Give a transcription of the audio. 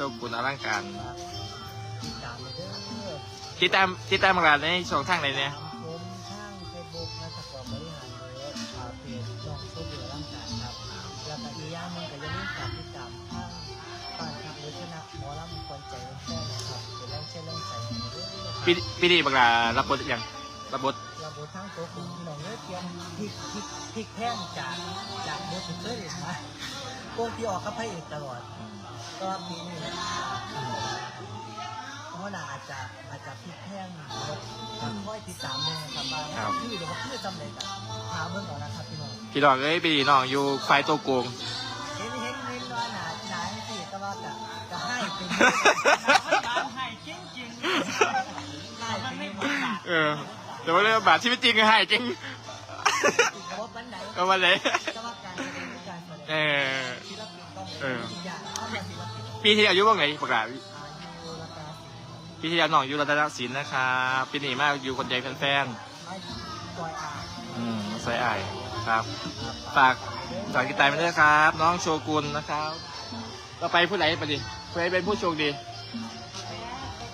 ชกุลอลังการฝากติดตามเลยเด้อติดตามติดตามมางานในช่องทางไหนเนี่ยตามผมทางเฟซบุ๊กนะจากกองบริหารเลยอ่าเพจน้องโชคดีร่างกายครับแล้วก็อีกอย่างหนึงก็อย่าลืมฝากติดตามทางบ้านทักวัฒนะหมอลำคนใจแฟนนะครับเป็นแรงเชื่อแรงใจให้เด้อครับปีปีนี้บางลารับบทยังรับบทระบบทั้งตัวคุณพี่น้องเนื้อเตรียมพริกพริกพริกแห้งจากจากเนื้อถึงเคยเห็นนะโกงที่ออกกับพระเอกตลอด ก็ปีนี้ ค่อยติดตามเลยครับว่าคือหรือว่าคือจำเลยกันหาเบิ่งก่อนนะครับพี่น้องพี่น้องเอ้ยปีนี้น้องอยู่ไฟตัวโกง เห็นเห็นเห็นว่าหนาหนาสิแต่ว่าจะจะให้เป็นให้จริงจริงให้เป็นไม่หมดบาทเออ แต่ว่าเรื่องบาทชีวิตจริงก็ให้จริงเพราะว่าปันไหนก็มาเลยจะว่าการแสดงการแสดงเออศิลปินต้องเออทุกอย่างเอามาศิลปินปีที่อายุบ้างไหนประกาศอายุราคา ปีที่แล้วน้องอยู่รัตนศิลป์นะครับปีนี้มากอยู่คนใจแฟนไม่ปล่อยอ่างๆอืมใส่อายครับฝากฝากติดตามไปด้วยครับ น้องโชกุนนะครับ เราไปผู้ไหนไปดิผู้ไหนเป็นผู้โชคดีเ